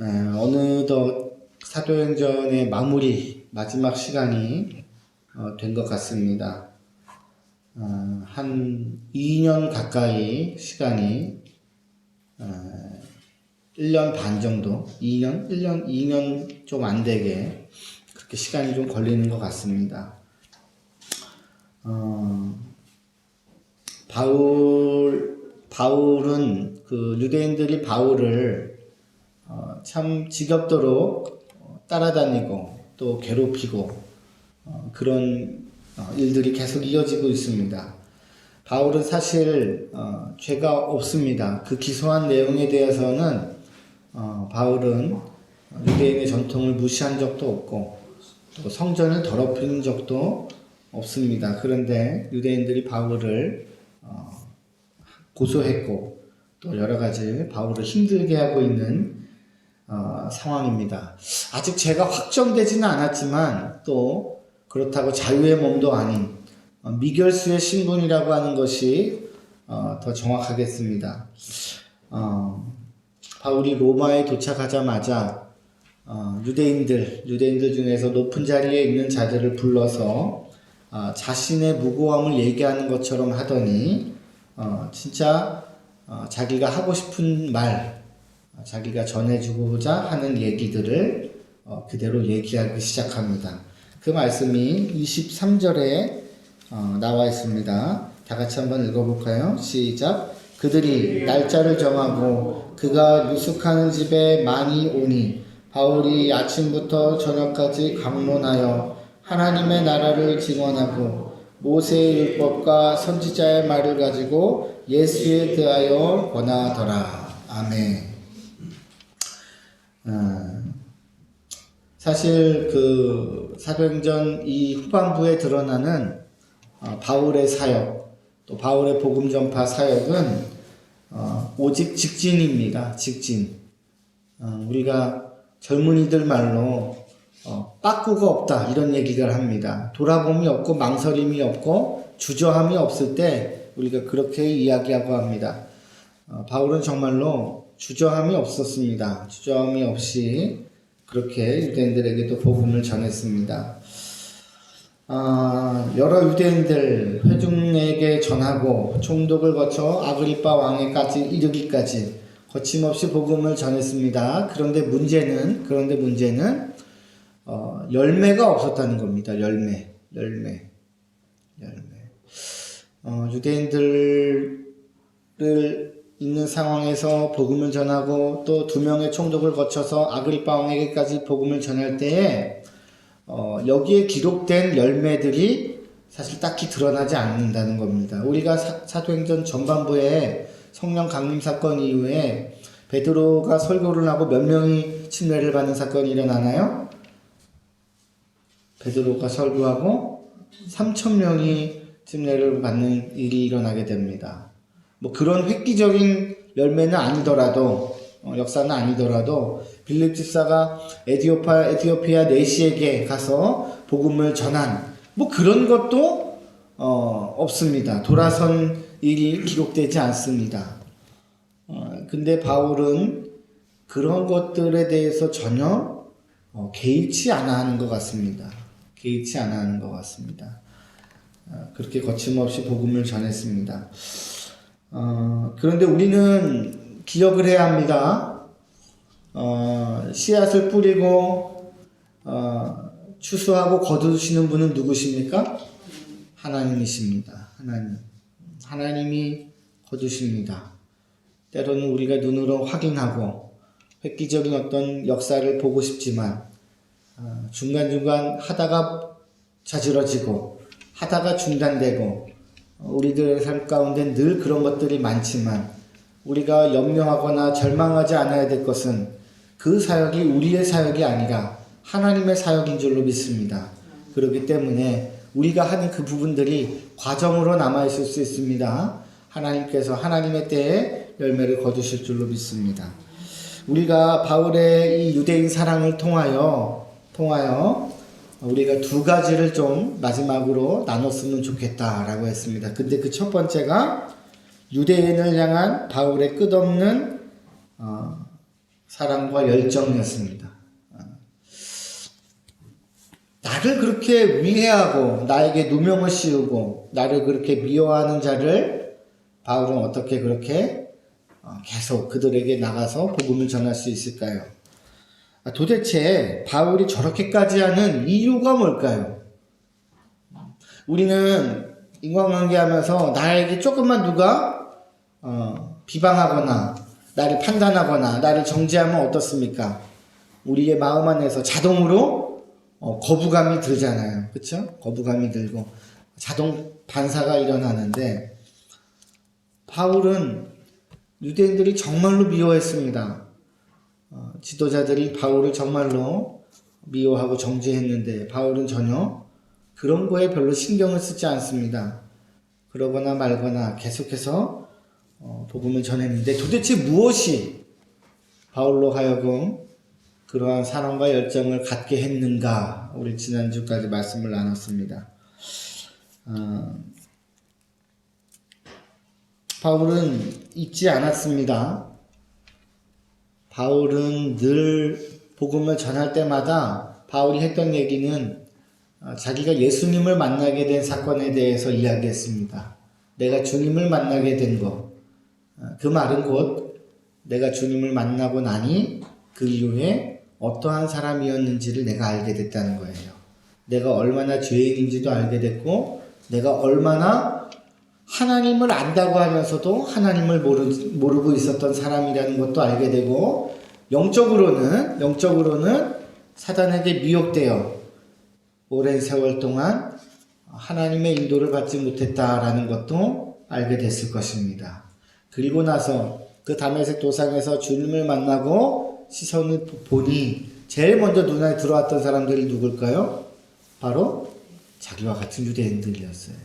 에, 어느덧 사도행전의 마무리 마지막 시간이 어, 된것 같습니다. 어, 한 2년 가까이 시간이 어, 1년 반 정도, 2년, 1년, 2년 좀 안 되게 그렇게 시간이 좀 걸리는 것 같습니다. 어, 바울 바울은 그 유대인들이 바울을 어, 참 지겹도록 어, 따라다니고 또 괴롭히고 어, 그런 어, 일들이 계속 이어지고 있습니다. 바울은 사실 어, 죄가 없습니다. 그 기소한 내용에 대해서는 어, 바울은 유대인의 전통을 무시한 적도 없고 또 성전을 더럽힌 적도 없습니다. 그런데 유대인들이 바울을 어, 고소했고 또 여러 가지 바울을 힘들게 하고 있는 어, 상황입니다. 아직 죄가 확정되지는 않았지만 또 그렇다고 자유의 몸도 아닌 어, 미결수의 신분이라고 하는 것이 어, 더 정확하겠습니다. 어, 바울이 로마에 도착하자마자 어, 유대인들 유대인들 중에서 높은 자리에 있는 자들을 불러서 어, 자신의 무고함을 얘기하는 것처럼 하더니 어, 진짜 어, 자기가 하고 싶은 말, 어, 자기가 전해주고자 하는 얘기들을 어, 그대로 얘기하기 시작합니다. 그 말씀이 23절에 어, 나와 있습니다. 다 같이 한번 읽어볼까요? 시작. 그들이 날짜를 정하고 그가 유숙하는 집에 많이 오니 바울이 아침부터 저녁까지 강론하여 하나님의 나라를 증언하고 모세의 율법과 선지자의 말을 가지고 예수에 대하여 권하더라. 아멘. 아, 사실 그 사도행전 이 후반부에 드러나는 어, 바울의 사역, 또 바울의 복음 전파 사역은 어, 오직 직진입니다. 직진. 어, 우리가 젊은이들 말로 어, 빠꾸가 없다 이런 얘기를 합니다. 돌아봄이 없고 망설임이 없고 주저함이 없을 때 우리가 그렇게 이야기하고 합니다. 어, 바울은 정말로 주저함이 없었습니다. 주저함이 없이 그렇게 유대인들에게도 복음을 전했습니다. 아, 여러 유대인들 회중에게 전하고 총독을 거쳐 아그리파 왕에까지 이르기까지 거침없이 복음을 전했습니다. 그런데 문제는 그런데 문제는 어, 열매가 없었다는 겁니다. 열매, 열매, 열매. 어, 유대인들을 있는 상황에서 복음을 전하고 또 두 명의 총독을 거쳐서 아그리파 왕에게까지 복음을 전할 때에 어, 여기에 기록된 열매들이 사실 딱히 드러나지 않는다는 겁니다. 우리가 사, 사도행전 전반부에 성령 강림 사건 이후에 베드로가 설교를 하고 몇 명이 침례를 받는 사건이 일어나나요? 베드로가 설교하고 3천 명이 침례를 받는 일이 일어나게 됩니다. 뭐 그런 획기적인 열매는 아니더라도 어, 역사는 아니더라도 빌립 집사가 에디오파 에티오피아 내시에게 가서 복음을 전한 뭐 그런 것도 어, 없습니다. 돌아선 일이 기록되지 않습니다. 어, 근데 바울은 그런 것들에 대해서 전혀 어, 개의치 않아 하는 것 같습니다. 개의치 않아 하는 것 같습니다. 어, 그렇게 거침없이 복음을 전했습니다. 어, 그런데 우리는 기억을 해야 합니다. 어, 씨앗을 뿌리고 어, 추수하고 거두시는 분은 누구십니까? 하나님이십니다. 하나님. 하나님이 거두십니다. 때로는 우리가 눈으로 확인하고 획기적인 어떤 역사를 보고 싶지만 어, 중간중간 하다가 자지러지고 하다가 중단되고 어, 우리들의 삶 가운데 늘 그런 것들이 많지만 우리가 염려하거나 절망하지 않아야 될 것은 그 사역이 우리의 사역이 아니라 하나님의 사역인 줄로 믿습니다. 그렇기 때문에 우리가 하는 그 부분들이 과정으로 남아있을 수 있습니다. 하나님께서 하나님의 때에 열매를 거두실 줄로 믿습니다. 우리가 바울의 이 유대인 사랑을 통하여, 통하여 우리가 두 가지를 좀 마지막으로 나눴으면 좋겠다라고 했습니다. 근데 그 첫 번째가 유대인을 향한 바울의 끝없는 어, 사랑과 열정이었습니다. 아. 나를 그렇게 위해하고 나에게 누명을 씌우고 나를 그렇게 미워하는 자를 바울은 어떻게 그렇게 어, 계속 그들에게 나가서 복음을 전할 수 있을까요? 아, 도대체 바울이 저렇게까지 하는 이유가 뭘까요? 우리는 인간관계 하면서 나에게 조금만 누가 어, 비방하거나 나를 판단하거나 나를 정죄하면 어떻습니까? 우리의 마음 안에서 자동으로 어, 거부감이 들잖아요. 그쵸? 거부감이 들고 자동 반사가 일어나는데 바울은 유대인들이 정말로 미워했습니다. 어, 지도자들이 바울을 정말로 미워하고 정죄했는데 바울은 전혀 그런 거에 별로 신경을 쓰지 않습니다. 그러거나 말거나 계속해서 어, 복음을 전했는데 도대체 무엇이 바울로 하여금 그러한 사랑과 열정을 갖게 했는가? 우리 지난주까지 말씀을 나눴습니다. 어, 바울은 잊지 않았습니다. 바울은 늘 복음을 전할 때마다 바울이 했던 얘기는 어, 자기가 예수님을 만나게 된 사건에 대해서 이야기했습니다. 내가 주님을 만나게 된 것. 어, 그 말은 곧 내가 주님을 만나고 나니 그 이후에 어떠한 사람이었는지를 내가 알게 됐다는 거예요. 내가 얼마나 죄인인지도 알게 됐고, 내가 얼마나 하나님을 안다고 하면서도 하나님을 모르, 모르고 있었던 사람이라는 것도 알게 되고, 영적으로는, 영적으로는 사단에게 미혹되어 오랜 세월 동안 하나님의 인도를 받지 못했다라는 것도 알게 됐을 것입니다. 그리고 나서 그 다메섹 도상에서 주님을 만나고 시선을 보니 제일 먼저 눈에 들어왔던 사람들이 누굴까요? 바로 자기와 같은 유대인들이었어요.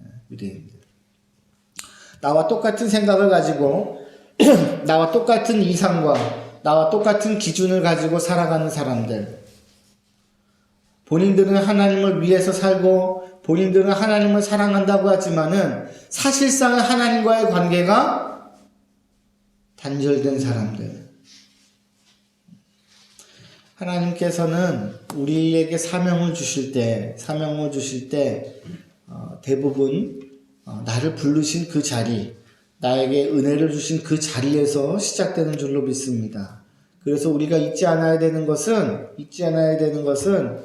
예, 유대인들. 나와 똑같은 생각을 가지고 나와 똑같은 이상과 나와 똑같은 기준을 가지고 살아가는 사람들. 본인들은 하나님을 위해서 살고 본인들은 하나님을 사랑한다고 하지만은 사실상 하나님과의 관계가 단절된 사람들. 하나님께서는 우리에게 사명을 주실 때, 사명을 주실 때 어, 대부분 어, 나를 부르신 그 자리, 나에게 은혜를 주신 그 자리에서 시작되는 줄로 믿습니다. 그래서 우리가 잊지 않아야 되는 것은 잊지 않아야 되는 것은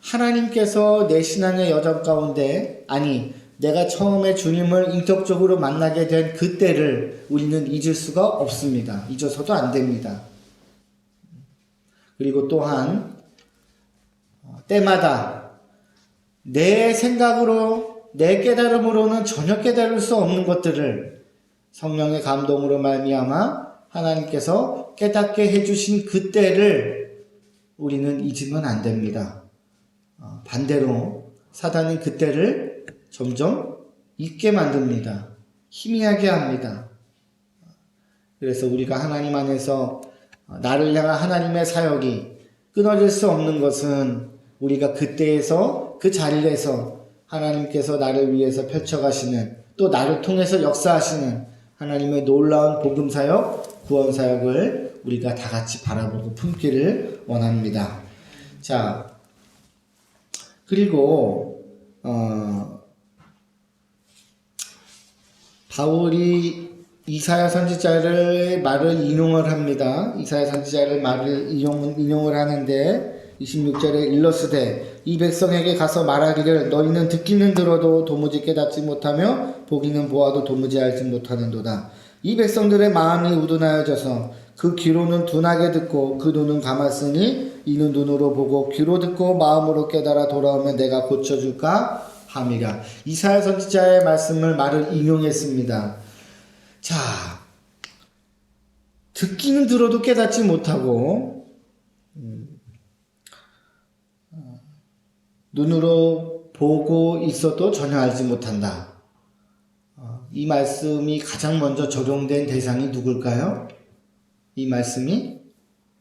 하나님께서 내 신앙의 여정 가운데 아니 내가 처음에 주님을 인격적으로 만나게 된 그때를 우리는 잊을 수가 없습니다. 잊어서도 안 됩니다. 그리고 또한 어, 때마다 내 생각으로 내 깨달음으로는 전혀 깨달을 수 없는 것들을 성령의 감동으로 말미암아 하나님께서 깨닫게 해주신 그때를 우리는 잊으면 안 됩니다. 어, 반대로 사단은 그때를 점점 잊게 만듭니다. 희미하게 합니다. 그래서 우리가 하나님 안에서 나를 향한 하나님의 사역이 끊어질 수 없는 것은 우리가 그때에서 그 자리에서 하나님께서 나를 위해서 펼쳐가시는 또 나를 통해서 역사하시는 하나님의 놀라운 복음 사역, 구원 사역을 우리가 다 같이 바라보고 품기를 원합니다. 자, 그리고 어, 바울이 이사야 선지자를 말을 인용을 합니다. 이사야 선지자를 말을 인용, 인용을 하는데 26절에 일러스되 이 백성에게 가서 말하기를 너희는 듣기는 들어도 도무지 깨닫지 못하며 보기는 보아도 도무지 알지 못하는도다. 이 백성들의 마음이 우둔하여져서 그 귀로는 둔하게 듣고 그 눈은 감았으니 이는 눈으로 보고 귀로 듣고 마음으로 깨달아 돌아오면 내가 고쳐줄까 함이라. 이사야 선지자의 말씀을 말을 인용했습니다. 자, 듣기는 들어도 깨닫지 못하고 음, 어, 눈으로 보고 있어도 전혀 알지 못한다. 어, 이 말씀이 가장 먼저 적용된 대상이 누굴까요? 이 말씀이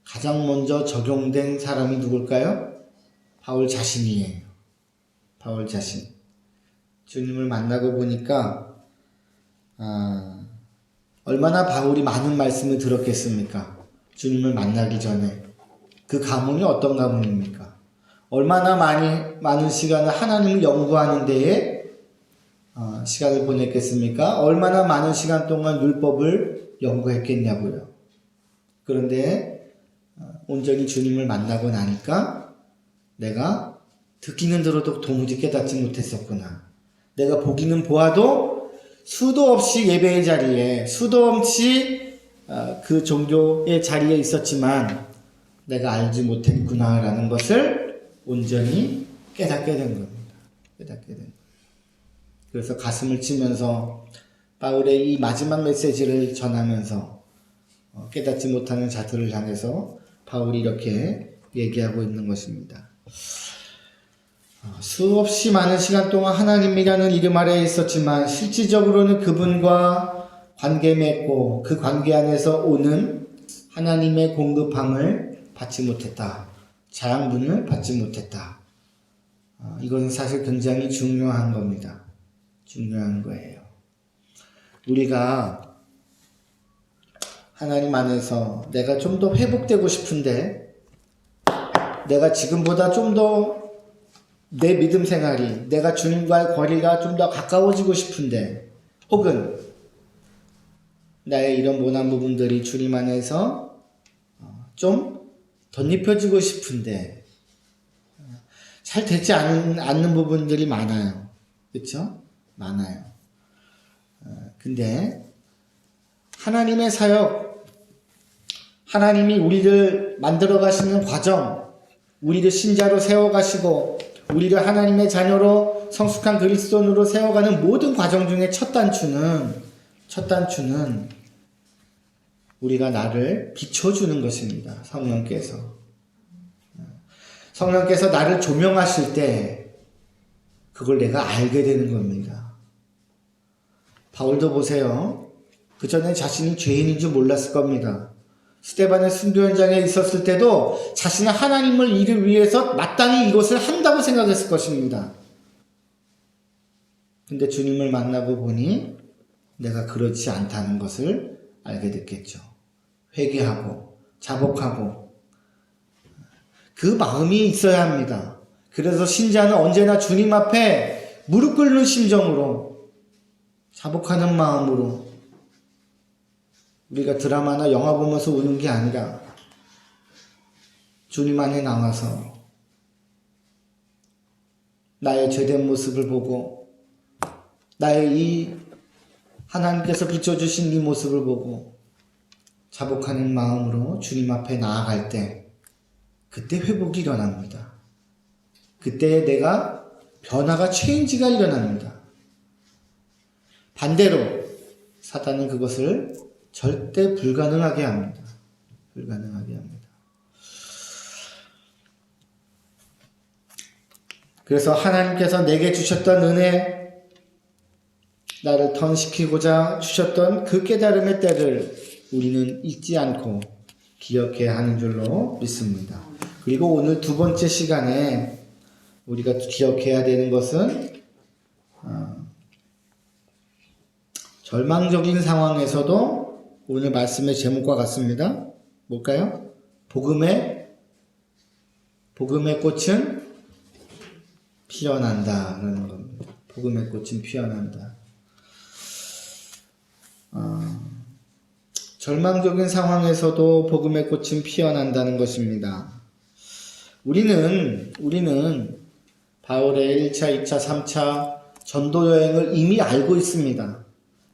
가장 먼저 적용된 사람이 누굴까요? 바울 자신이에요. 바울 자신. 주님을 만나고 보니까 아, 얼마나 바울이 많은 말씀을 들었겠습니까? 주님을 만나기 전에 그 가문이 어떤 가문입니까? 얼마나 많이 많은 시간을 하나님을 연구하는 데에 어, 시간을 보냈겠습니까? 얼마나 많은 시간 동안 율법을 연구했겠냐고요. 그런데 어, 온전히 주님을 만나고 나니까 내가 듣기는 들어도 도무지 깨닫지 못했었구나. 내가 보기는 보아도 수도 없이 예배의 자리에 수도 없이 어, 그 종교의 자리에 있었지만 내가 알지 못했구나라는 것을 온전히 깨닫게 된 겁니다. 깨닫게 된. 그래서 가슴을 치면서 바울의 이 마지막 메시지를 전하면서 어, 깨닫지 못하는 자들을 향해서 바울이 이렇게 얘기하고 있는 것입니다. 어, 수없이 많은 시간 동안 하나님이라는 이름 아래에 있었지만 실질적으로는 그분과 관계 맺고 그 관계 안에서 오는 하나님의 공급함을 받지 못했다. 자양분을 받지 못했다. 어, 이것은 사실 굉장히 중요한 겁니다. 중요한 거예요. 우리가 하나님 안에서 내가 좀 더 회복되고 싶은데 내가 지금보다 좀 더 내 믿음 생활이 내가 주님과의 거리가 좀 더 가까워지고 싶은데 혹은 나의 이런 모난 부분들이 주님 안에서 어, 좀 덧입혀지고 싶은데 어, 잘 되지 않는, 않는 부분들이 많아요. 그렇죠? 많아요. 어, 근데 하나님의 사역, 하나님이 우리를 만들어 가시는 과정, 우리를 신자로 세워 가시고 우리를 하나님의 자녀로 성숙한 그리스도인으로 세워가는 모든 과정 중에 첫 단추는 첫 단추는 우리가 나를 비춰주는 것입니다. 성령께서 성령께서 나를 조명하실 때 그걸 내가 알게 되는 겁니다. 바울도 보세요. 그 전에 자신이 죄인인 줄 몰랐을 겁니다. 스테반의 순교 현장에 있었을 때도 자신은 하나님을 이를 위해서 마땅히 이것을 한다고 생각했을 것입니다. 근데 주님을 만나고 보니 내가 그렇지 않다는 것을 알게 됐겠죠. 회개하고 자복하고 그 마음이 있어야 합니다. 그래서 신자는 언제나 주님 앞에 무릎 꿇는 심정으로 자복하는 마음으로 우리가 드라마나 영화 보면서 우는 게 아니라 주님 안에 나와서 나의 죄된 모습을 보고 나의 이 하나님께서 비춰주신 이 모습을 보고 자복하는 마음으로 주님 앞에 나아갈 때 그때 회복이 일어납니다. 그때 내가 변화가 체인지가 일어납니다. 반대로 사단은 그것을 절대 불가능하게 합니다. 불가능하게 합니다. 그래서 하나님께서 내게 주셨던 은혜, 나를 턴시키고자 주셨던 그 깨달음의 때를 우리는 잊지 않고 기억해야 하는 줄로 믿습니다. 그리고 오늘 두 번째 시간에 우리가 기억해야 되는 것은 어, 절망적인 상황에서도 오늘 말씀의 제목과 같습니다. 뭘까요? 복음의 복음의 꽃은 피어난다라는 겁니다. 복음의 꽃은 피어난다. 어, 절망적인 상황에서도 복음의 꽃은 피어난다는 것입니다. 우리는 우리는 바울의 1차, 2차, 3차 전도 여행을 이미 알고 있습니다.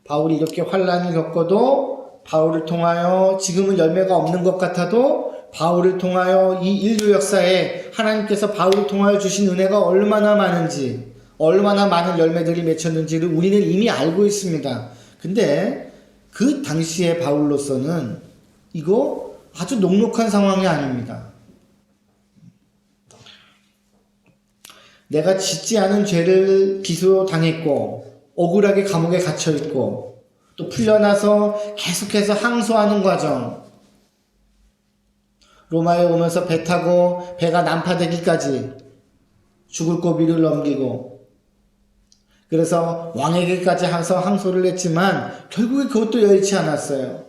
바울이 이렇게 환란을 겪어도 바울을 통하여 지금은 열매가 없는 것 같아도 바울을 통하여 이 인류 역사에 하나님께서 바울을 통하여 주신 은혜가 얼마나 많은지 얼마나 많은 열매들이 맺혔는지를 우리는 이미 알고 있습니다. 근데 그 당시의 바울로서는 이거 아주 녹록한 상황이 아닙니다. 내가 짓지 않은 죄를 기소 당했고 억울하게 감옥에 갇혀 있고 또 풀려나서 계속해서 항소하는 과정 로마에 오면서 배 타고 배가 난파되기까지 죽을 고비를 넘기고 그래서 왕에게까지 가서 항소를 했지만 결국에 그것도 여의치 않았어요.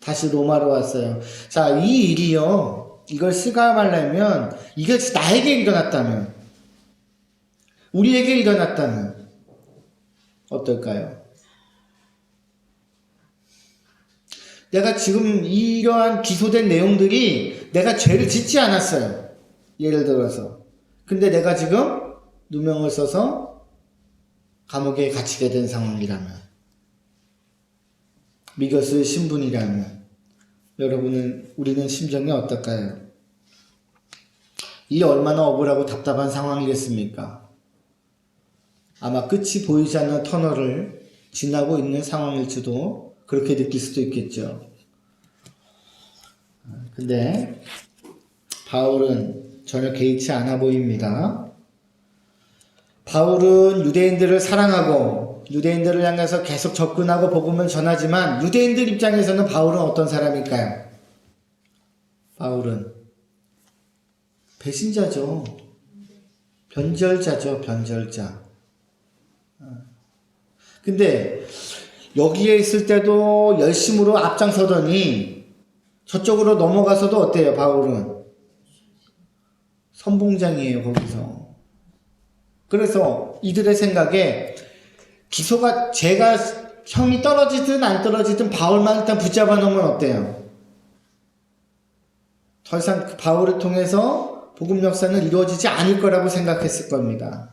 다시 로마로 왔어요. 자, 이 일이요. 이걸 수감하려면 이게 나에게 일어났다면 우리에게 일어났다면 어떨까요? 내가 지금 이러한 기소된 내용들이 내가 죄를 짓지 않았어요. 예를 들어서. 근데 내가 지금 누명을 써서 감옥에 갇히게 된 상황이라면 미거스 신분이라면 여러분은 우리는 심정이 어떨까요? 이 얼마나 억울하고 답답한 상황이겠습니까? 아마 끝이 보이지 않는 터널을 지나고 있는 상황일지도 그렇게 느낄 수도 있겠죠. 근데 바울은 전혀 개의치 않아 보입니다. 바울은 유대인들을 사랑하고 유대인들을 향해서 계속 접근하고 복음을 전하지만 유대인들 입장에서는 바울은 어떤 사람일까요? 바울은 배신자죠. 변절자죠, 변절자. 근데 여기에 있을 때도 열심으로 앞장서더니 저쪽으로 넘어가서도 어때요, 바울은? 선봉장이에요, 거기서. 그래서 이들의 생각에 기소가 제가 형이 떨어지든 안 떨어지든 바울만 일단 붙잡아 놓으면 어때요? 더 이상 그 바울을 통해서 복음 역사는 이루어지지 않을 거라고 생각했을 겁니다.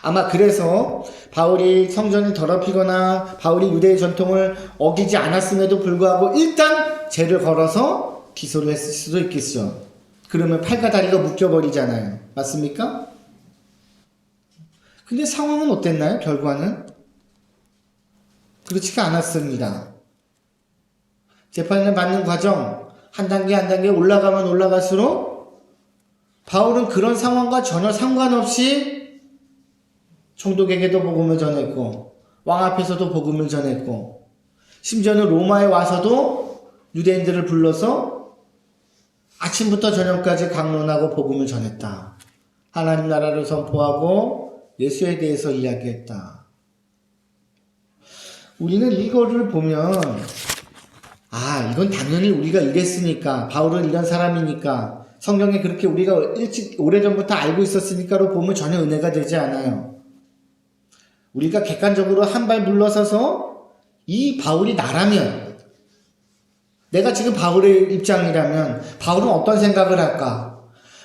아마 그래서 바울이 성전을 더럽히거나 바울이 유대의 전통을 어기지 않았음에도 불구하고 일단 죄를 걸어서 기소를 했을 수도 있겠죠. 그러면 팔과 다리가 묶여버리잖아요. 맞습니까? 근데 상황은 어땠나요? 결과는? 그렇지가 않았습니다. 재판을 받는 과정, 한 단계 한 단계 올라가면 올라갈수록 바울은 그런 상황과 전혀 상관없이 총독에게도 복음을 전했고, 왕 앞에서도 복음을 전했고, 심지어는 로마에 와서도 유대인들을 불러서 아침부터 저녁까지 강론하고 복음을 전했다. 하나님 나라를 선포하고 예수에 대해서 이야기했다. 우리는 이거를 보면 아 이건 당연히 우리가 이랬으니까 바울은 이런 사람이니까 성경에 그렇게 우리가 일찍 오래전부터 알고 있었으니까로 보면 전혀 은혜가 되지 않아요. 우리가 객관적으로 한 발 물러서서 이 바울이 나라면 내가 지금 바울의 입장이라면 바울은 어떤 생각을 할까?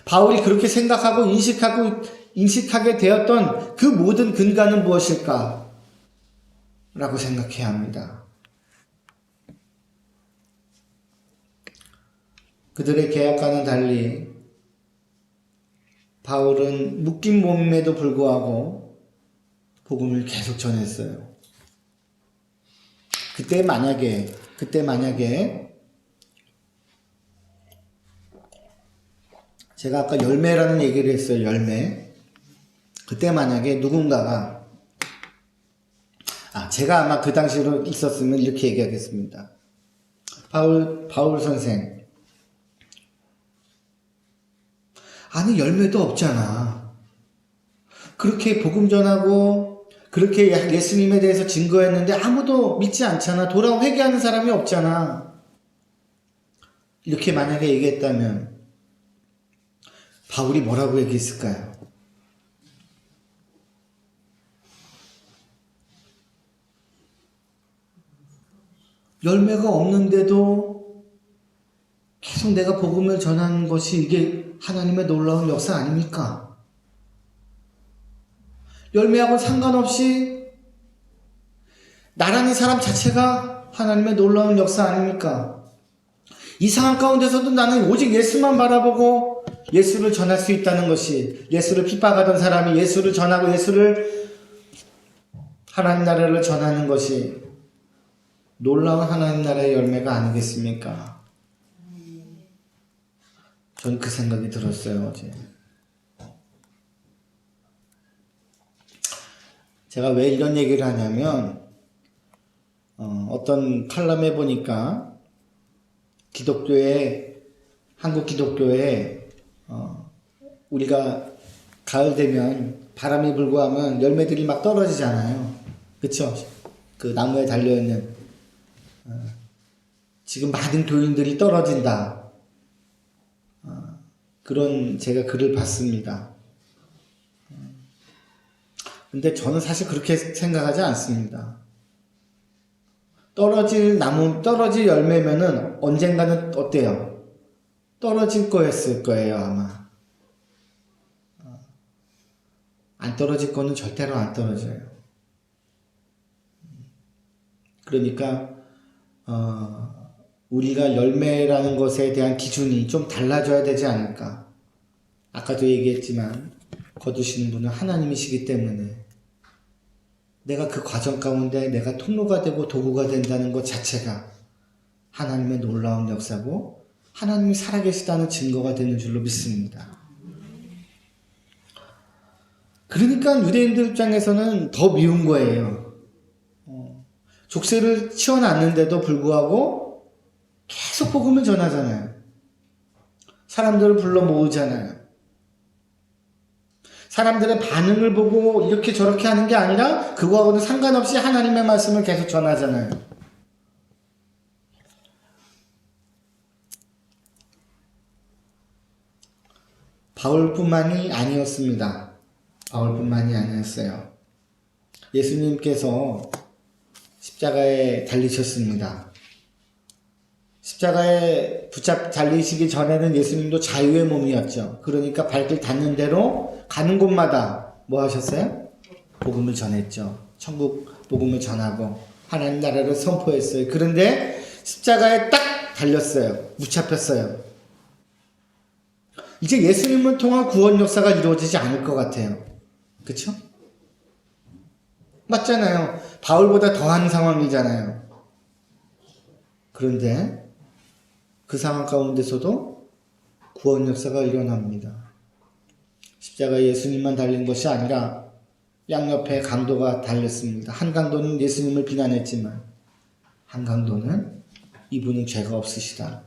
바울이 그렇게 생각하고 인식하고 인식하게 되었던 그 모든 근간은 무엇일까? 라고 생각해야 합니다. 그들의 계약과는 달리 바울은 묶인 몸임에도 불구하고 복음을 계속 전했어요. 그때 만약에 그때 만약에 제가 아까 열매라는 얘기를 했어요. 열매. 그때 만약에 누군가가 아 제가 아마 그 당시로 있었으면 이렇게 얘기하겠습니다. 바울 바울 선생 아니 열매도 없잖아. 그렇게 복음 전하고 그렇게 예수님에 대해서 증거했는데 아무도 믿지 않잖아. 돌아 회개하는 사람이 없잖아. 이렇게 만약에 얘기했다면 바울이 뭐라고 얘기했을까요? 열매가 없는데도 계속 내가 복음을 전하는 것이 이게 하나님의 놀라운 역사 아닙니까? 열매하고 상관없이 나라는 사람 자체가 하나님의 놀라운 역사 아닙니까? 이 상황 가운데서도 나는 오직 예수만 바라보고 예수를 전할 수 있다는 것이 예수를 핍박하던 사람이 예수를 전하고 예수를 하나님 나라를 전하는 것이 놀라운 하나님 나라의 열매가 아니겠습니까? 전 그 생각이 들었어요, 어제. 제가 왜 이런 얘기를 하냐면, 어, 어떤 칼럼에 보니까, 기독교에, 한국 기독교에, 어, 우리가 가을 되면 바람이 불고 하면 열매들이 막 떨어지잖아요. 그쵸? 그 나무에 달려있는. 어. 지금 많은 교인들이 떨어진다. 어, 그런 제가 글을 봤습니다. 어, 근데 저는 사실 그렇게 생각하지 않습니다. 떨어질 나무, 떨어질 열매면은 언젠가는 어때요? 떨어질 거였을 거예요, 아마. 어, 안 떨어질 거는 절대로 안 떨어져요. 그러니까, 어, 우리가 열매라는 것에 대한 기준이 좀 달라져야 되지 않을까. 아까도 얘기했지만, 거두시는 분은 하나님이시기 때문에, 내가 그 과정 가운데 내가 통로가 되고 도구가 된다는 것 자체가 하나님의 놀라운 역사고 하나님이 살아계시다는 증거가 되는 줄로 믿습니다. 그러니까 유대인들 입장에서는 더 미운 거예요. 어, 족쇄를 치워놨는데도 불구하고 계속 복음을 전하잖아요. 사람들을 불러 모으잖아요. 사람들의 반응을 보고 이렇게 저렇게 하는 게 아니라 그거하고는 상관없이 하나님의 말씀을 계속 전하잖아요. 바울뿐만이 아니었습니다. 바울뿐만이 아니었어요. 예수님께서 십자가에 달리셨습니다. 십자가에 붙잡 달리시기 전에는 예수님도 자유의 몸이었죠. 그러니까 발길 닿는 대로 가는 곳마다 뭐 하셨어요? 복음을 전했죠. 천국 복음을 전하고 하나님 나라를 선포했어요. 그런데 십자가에 딱 달렸어요. 묻잡혔어요. 이제 예수님을 통한 구원 역사가 이루어지지 않을 것 같아요. 그쵸? 맞잖아요. 바울보다 더한 상황이잖아요. 그런데 그 상황 가운데서도 구원 역사가 일어납니다. 십자가에 예수님만 달린 것이 아니라 양옆에 강도가 달렸습니다. 한 강도는 예수님을 비난했지만 한 강도는 이분은 죄가 없으시다.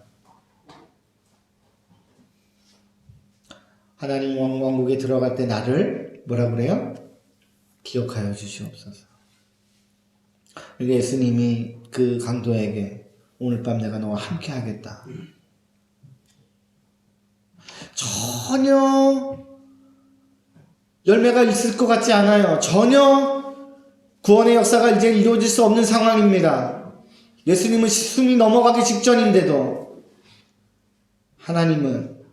하나님 왕- 왕국에 들어갈 때 나를 뭐라 그래요? 기억하여 주시옵소서. 그러니까 예수님이 그 강도에게 오늘 밤 내가 너와 함께 하겠다. 전혀 열매가 있을 것 같지 않아요. 전혀 구원의 역사가 이제 이루어질 수 없는 상황입니다. 예수님은 숨이 넘어가기 직전인데도 하나님은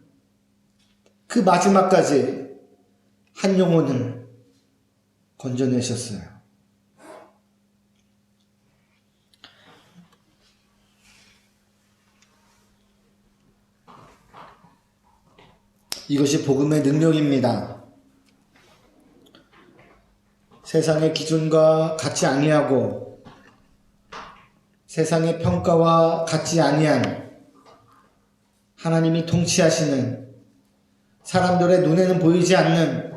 그 마지막까지 한 영혼을 건져내셨어요. 이것이 복음의 능력입니다. 세상의 기준과 같이 아니하고 세상의 평가와 같지 아니한 하나님이 통치하시는 사람들의 눈에는 보이지 않는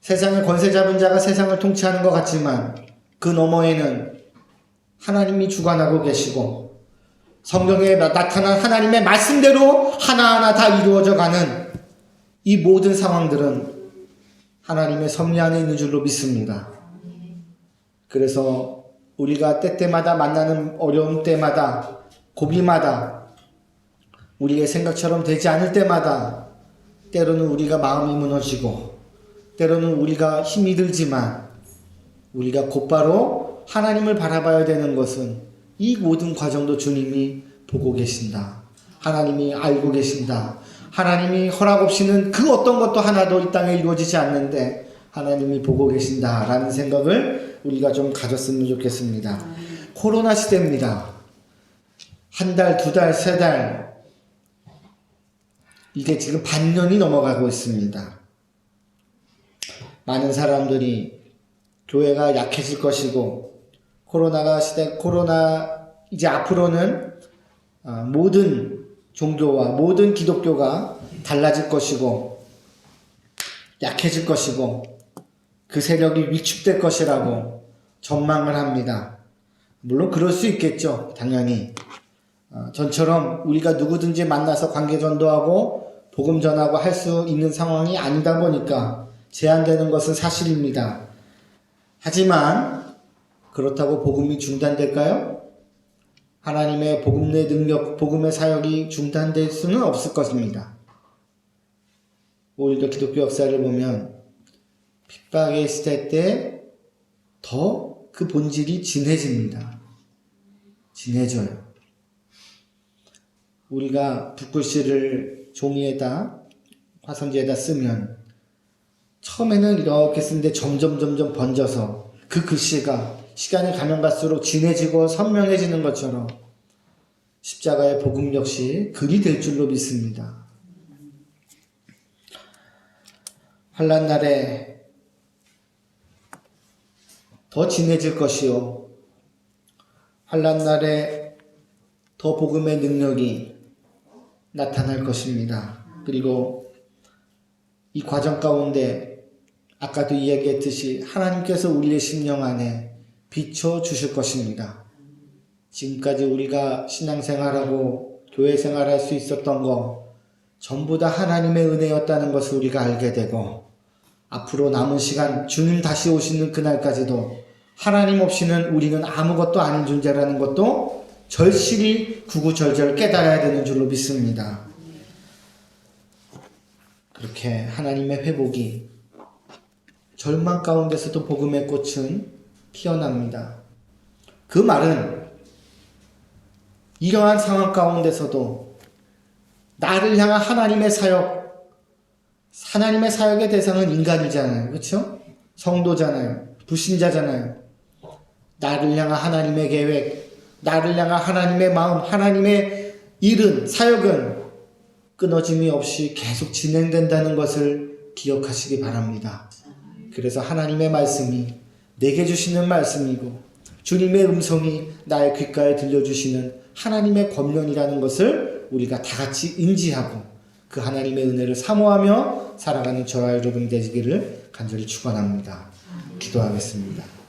세상의 권세 잡은 자가 세상을 통치하는 것 같지만 그 너머에는 하나님이 주관하고 계시고 성경에 나타난 하나님의 말씀대로 하나하나 다 이루어져 가는 이 모든 상황들은 하나님의 섭리 안에 있는 줄로 믿습니다. 그래서 우리가 때때마다 만나는 어려운 때마다 고비마다 우리의 생각처럼 되지 않을 때마다 때로는 우리가 마음이 무너지고 때로는 우리가 힘이 들지만 우리가 곧바로 하나님을 바라봐야 되는 것은 이 모든 과정도 주님이 보고 계신다. 하나님이 알고 계신다. 하나님이 허락 없이는 그 어떤 것도 하나도 이 땅에 이루어지지 않는데 하나님이 보고 계신다라는 생각을 우리가 좀 가졌으면 좋겠습니다. 코로나 시대입니다. 한 달, 두 달, 세 달, 이게 지금 반년이 넘어가고 있습니다. 많은 사람들이 교회가 약해질 것이고 코로나가 시대 코로나 이제 앞으로는 아, 모든 종교와 모든 기독교가 달라질 것이고 약해질 것이고 그 세력이 위축될 것이라고 전망을 합니다. 물론 그럴 수 있겠죠. 당연히. 어, 전처럼 우리가 누구든지 만나서 관계 전도하고 복음 전하고 할 수 있는 상황이 아니다 보니까 제한되는 것은 사실입니다. 하지만 그렇다고 복음이 중단될까요? 하나님의 복음의 능력, 복음의 사역이 중단될 수는 없을 것입니다. 오히려 기독교 역사를 보면 핍박의 시대 때더 그 본질이 진해집니다. 진해져요. 우리가 붓글씨를 종이에다 화선지에다 쓰면 처음에는 이렇게 쓰는데 점점 점점 번져서 그 글씨가 시간이 가면 갈수록 진해지고 선명해지는 것처럼 십자가의 복음 역시 글이 될 줄로 믿습니다. 환란 날에 더 진해질 것이요 환란 날에 더 복음의 능력이 나타날 것입니다. 그리고 이 과정 가운데 아까도 이야기했듯이 하나님께서 우리의 심령 안에 비춰 주실 것입니다. 지금까지 우리가 신앙생활하고 교회 생활할 수 있었던 거 전부 다 하나님의 은혜였다는 것을 우리가 알게 되고 앞으로 남은 시간 주님 다시 오시는 그날까지도 하나님 없이는 우리는 아무것도 아닌 존재라는 것도 절실히 구구절절 깨달아야 되는 줄로 믿습니다. 그렇게 하나님의 회복이 절망 가운데서도 복음의 꽃은 피어납니다. 그 말은 이러한 상황 가운데서도 나를 향한 하나님의 사역, 하나님의 사역의 대상은 인간이잖아요. 그렇죠? 성도잖아요. 불신자잖아요. 나를 향한 하나님의 계획, 나를 향한 하나님의 마음, 하나님의 일은, 사역은 끊어짐이 없이 계속 진행된다는 것을 기억하시기 바랍니다. 그래서 하나님의 말씀이 내게 주시는 말씀이고 주님의 음성이 나의 귓가에 들려주시는 하나님의 권면이라는 것을 우리가 다 같이 인지하고 그 하나님의 은혜를 사모하며 살아가는 저와 여러분이 되시기를 간절히 축원합니다. 기도하겠습니다.